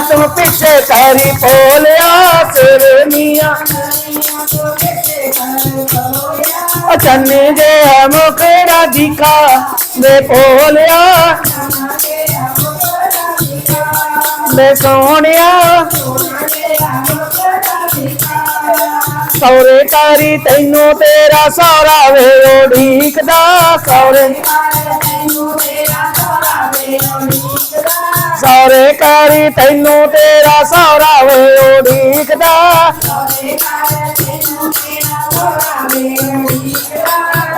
तू पीछे करी बोलिया तेरे मिया। चन्ने अच्छा जे मुख राधिका मैं बोलिया मैं सोनिया सौरे तारी, तेनो तेरा सौरा वे ओढ़ी सौरे। ਸੌਰੇ ਸੌਰੇ ਕਾਰੀ ਤੈਨੂੰ ਤੇਰਾ ਸੌਰਾ ਵੇ ਉਡੀਕਦਾ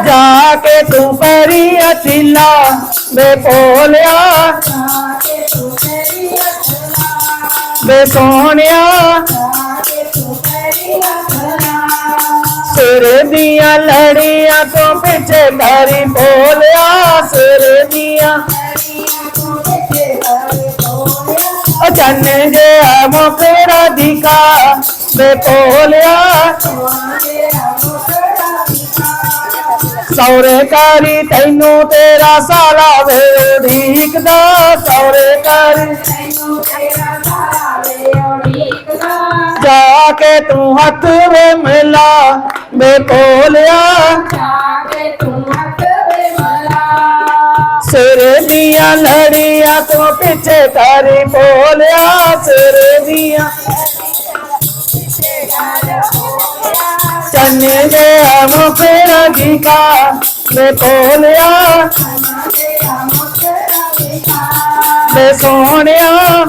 ਜਾ ਕੇ ਤੂੰ ਪੈਰੀ ਅਚਿਲਾ ਵੇ ਬੋਲਿਆ ਵੇ ਸੋਹਣਿਆ ਸਿਰ ਦੀਆਂ ਲੜੀਆਂ ਤੋਂ ਪਿੱਛੇ ਧਾਰੀ ਬੋਲਿਆ ਸਿਰ ਦੀਆਂ ਅਚਾਨੇ ਜੇ ਮੁਖੜਾ ਦਿਖਾ ਵੇ ਬੋਲਿਆ ਸੌਰੇ ਕਾਰੀ ਤੈਨੂੰ ਤੇਰਾ ਸਾਲਾ ਵੇ ਉਡੀਕਦਾ ਸੌਰੇ ਕਾਰੀ ਜਾ ਕੇ ਤੂੰ ਹੱਥ ਵੇ ਮਿਲਾ ਵੇ ਬੋਲਿਆ ਸਿਰ ਦੀਆਂ ਲੜੀਆਂ ਤੋਂ ਪਿੱਛੇ ਤਾਰੀ ਬੋਲਿਆ, ਸਿਰ ਦੀਆਂ ਚੰਨੇ ਦੇ ਮੁਖੜਾ ਦਿਖਾ ਵੇ ਬੋਲਿਆ। ਵੇ ਸੋਹਣਿਆ।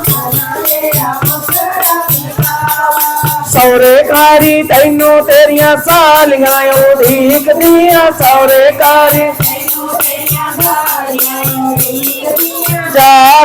ਸੌਰੇ ਕਾਰੀ ਤੈਨੂੰ ਤੇਰੀਆਂ ਸਾਲੀਆਂ ਉਡੀਕਦੀਆਂ ਸੌਰੇ ਕਾਰੀ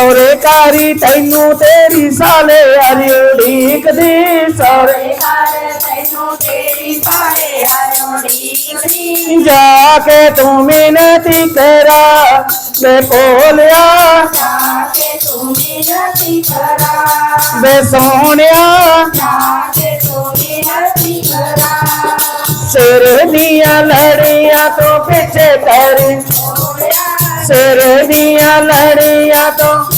ਸਿਰ ਚੰਨੇ ਦੇ ਮੁਖੜਾ ਦਿਖਾ ਵੇ ਬੋਲਿਆ ਸੌਰੇ ਕਾਰੀ ਤੈਨੂੰ ਤੇਰੀ ਸਾਲੇ ਹਰੀ ਉਡੀਕਦੀ ਸੌਰੇ ਜਾ ਕੇ ਤੂੰ ਮਿਹਨਤੀ ਕਰਾ ਵੇ ਬੋਲਿਆ ਵੇ ਸੋਹਣਿਆ ਸਿਰ ਦੀਆਂ ਲੜੀਆਂ ਤੋਂ ਪਿੱਛੇ ਕਰੀ ਸਿਰ ਦੀਆਂ ਲੜੀਆਂ ਤੋਂ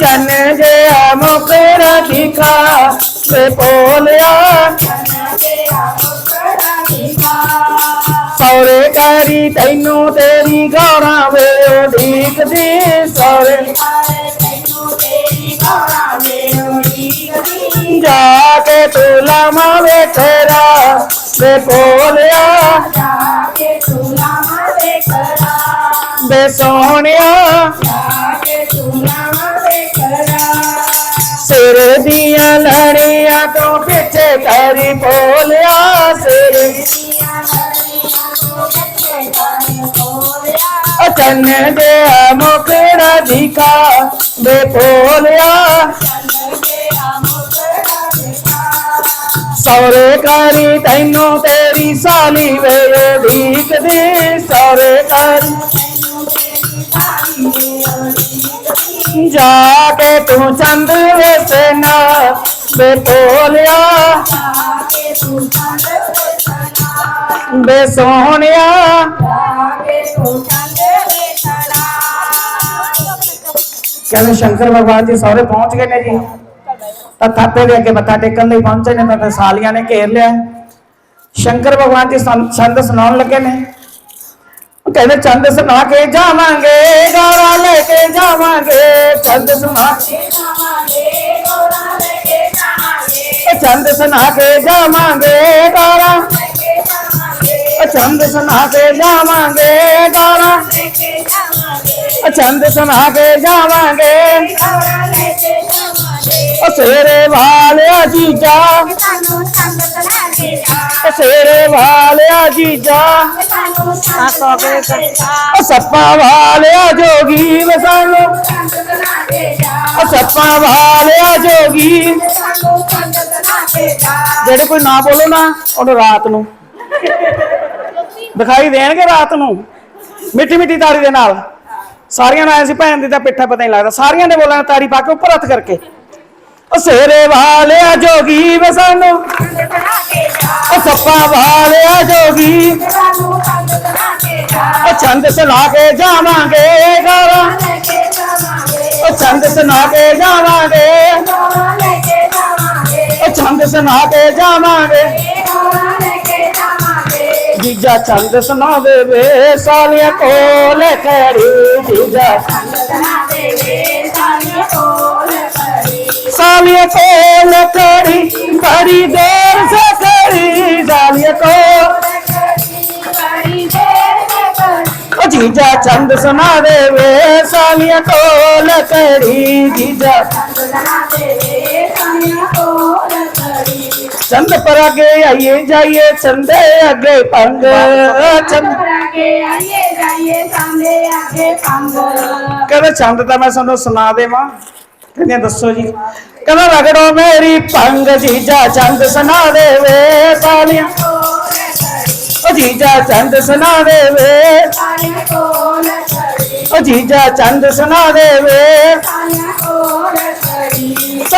चने दे मुकरा टीका से बोलिया सौरे करी तैनू तेरी गौरा वे उड़ीक दी सौरे। जाके तू लामा वे तेरा से बोलिया बे सोनिया को पीछे करी बोलिया से दे मुख राधिका, दे बोलिया सौरे करी, तेनो तेरी साली वे दीख दे। सौरे करी, जाके तू चंद्र वे सेना ਨਾ ਵੇ ਬੋਲਿਆ ਵੇ ਸੋਹਣਿਆ ਕਹਿੰਦੇ ਸ਼ੰਕਰ ਭਗਵਾਨ ਜੀ ਸਹੁਰੇ ਪਹੁੰਚ ਗਏ ਨੇ ਜੀ ਤਾਂ ਥਾਪੇ ਦੇ ਅੱਗੇ ਮੱਥਾ ਟੇਕਣ ਲਈ ਪਹੁੰਚੇ ਨੇ ਤਾਂ ਫਿਰ ਸਾਲੀਆਂ ਨੇ ਘੇਰ ਲਿਆ ਸ਼ੰਕਰ ਭਗਵਾਨ ਜੀ ਸੰ- ਛੰਦ ਸੁਣਾਉਣ ਲੱਗੇ ਨੇ ਉਹ ਕਹਿੰਦੇ ਚੰਦ ਸੁਣਾ ਕੇ ਜਾਵਾਂਗੇ ਗਾਰਾ ਲੈ ਕੇ ਜਾਵਾਂਗੇ ਚੰਦ ਸੁਣਾ ਉਹ ਚੰਦ ਸੁਣਾ ਕੇ ਜਾਵਾਂਗੇ चंद सुना के जावांगे गारा। चंद सुना के जावांगे गारा। चंद सुना के जावांगे शेरे वालिया जीजा शेरे वाले जीजा सप्पा वालिया जोगी बसानो सप्पा वाले जोगी ਜਿਹੜੇ ਕੋਈ ਨਾ ਬੋਲੋ ਨਾ, ਉਹਨੂੰ ਰਾਤ ਨੂੰ। ਦਿਖਾਈ ਦੇਣਗੇ ਰਾਤ ਨੂੰ। ਮਿੱਠੀ ਮਿੱਠੀ ਤਾੜੀ ਦੇ ਨਾਲ। ਸਾਰੀਆਂ ਨਾਲ ਸੀ, ਭੈਣ ਦੀ ਤਾਂ ਪਿੱਠਾ ਪਤਾ ਨਹੀਂ ਲੱਗਦਾ। ਸਾਰੀਆਂ ਨੇ ਬੋਲਣਾ, ਤਾੜੀ ਪਾ ਕੇ ਉੱਪਰ ਹੱਥ ਕਰਕੇ। ਉਹ ਸੇਰੇ ਵਾਲਿਆ ਜੋਗੀ ਵੇ ਸਾਨੂੰ ਉਹ ਸੱਪਾ ਵਾਲਿਆ ਜੋਗੀ। ਉਹ ਚੰਦ ਸੁਣਾ ਕੇ ਜਾਵਾਂਗੇ ਗਾਵਾਂ ਉਹ ਚੰਦ ਸੁਣਾ ਕੇ ਜਾਵਾਂਗੇ। चंद सुना दे जावे जीजा चंद सुना दे सालिया को लेके जीजा सालिया को लकड़ी बड़ी देर से करी। सालिया को जीजा चंद सुना दे वे सालिया को लकड़ी जीजा ਚੰਦ ਸੁਣਾ ਦੇ ਵੇ ਸਾਲੀਆਂ ਕੋਲ ਖੜੀ ਜੀਜਾ ਚੰਦ ਪਰ ਅੱਗੇ ਆਈਏ ਜਾਈਏ ਚੰਦੇ ਅੱਗੇ ਪੰਗ। ਚੰਦ ਕਹਿੰਦੇ ਚੰਦ ਤਾਂ ਮੈਂ ਤੁਹਾਨੂੰ ਸੁਣਾ ਦੇਵਾਂ। ਕਹਿੰਦੇ ਦੱਸੋ ਜੀ। ਕਹਿੰਦਾ ਰਗੜੋ ਮੇਰੀ ਪੰਗ ਜੀਜਾ ਚੰਦ ਸੁਣਾ ਦੇ ਵੇ ਸਾਲੀਆਂ ਉਹ ਜੀਜਾ ਚੰਦ ਸੁਣਾ ਦੇ ਵੇ ਉਹ ਜੀਜਾ ਚੰਦ ਸੁਣਾ ਦੇ ਵੇ ਸਾਲੀਆਂ ਕੋਲ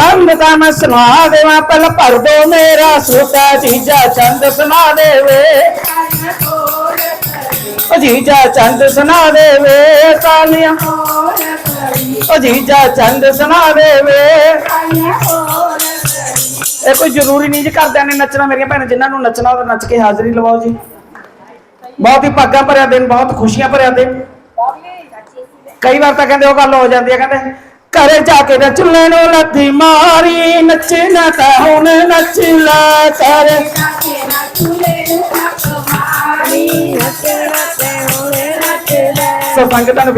ਚੰਦ ਦਾ ਸੁਣਾ ਦੇਵਾਂ ਪਹਿਲ ਭਰ ਦੋ ਮੇਰਾ ਸੂਟਾ ਜੀਜਾ ਚੰਦ ਸੁਣਾ ਦੇਵੇ। ਉਹ ਜੀਜਾ ਚੰਦ ਸੁਣਾ ਦੇਵੇ ਸਾਲੀਆਂ ਉਹ ਜੀਜਾ ਚੰਦ ਸੁਣਾ ਦੇਵੇ। ਇਹ ਕੋਈ ਜ਼ਰੂਰੀ ਨਹੀਂ ਜੀ ਕਰਦਿਆਂ ਨੇ ਨੱਚਣਾ, ਮੇਰੀਆਂ ਭੈਣਾਂ, ਜਿਨ੍ਹਾਂ ਨੂੰ ਨੱਚਣਾ ਉਹ ਨੱਚ ਕੇ ਹਾਜ਼ਰੀ ਲਵਾਓ ਜੀ। ਬਹੁਤ ਹੀ ਭਾਗਾਂ ਭਰਿਆ ਦਿਨ, ਬਹੁਤ ਖੁਸ਼ੀਆਂ ਭਰਿਆ ਦਿਨ। ਕਈ ਵਾਰ ਤਾਂ ਕਹਿੰਦੇ ਉਹ ਗੱਲ ਹੋ ਜਾਂਦੀ ਹੈ, ਕਹਿੰਦੇ ਘਰੇ ਜਾ ਕੇ ਨਾ ਚੁੱਲ੍ਹੇ ਨੂੰ ਲੱਥੀ ਮਾਰੀ ਨੱਚਣਾ ਤਾਂ ਹੁਣ ਨੱਚ ਲੈ ਕਰ। ਸੋ ਸੰਗਤਾਂ ਨੂੰ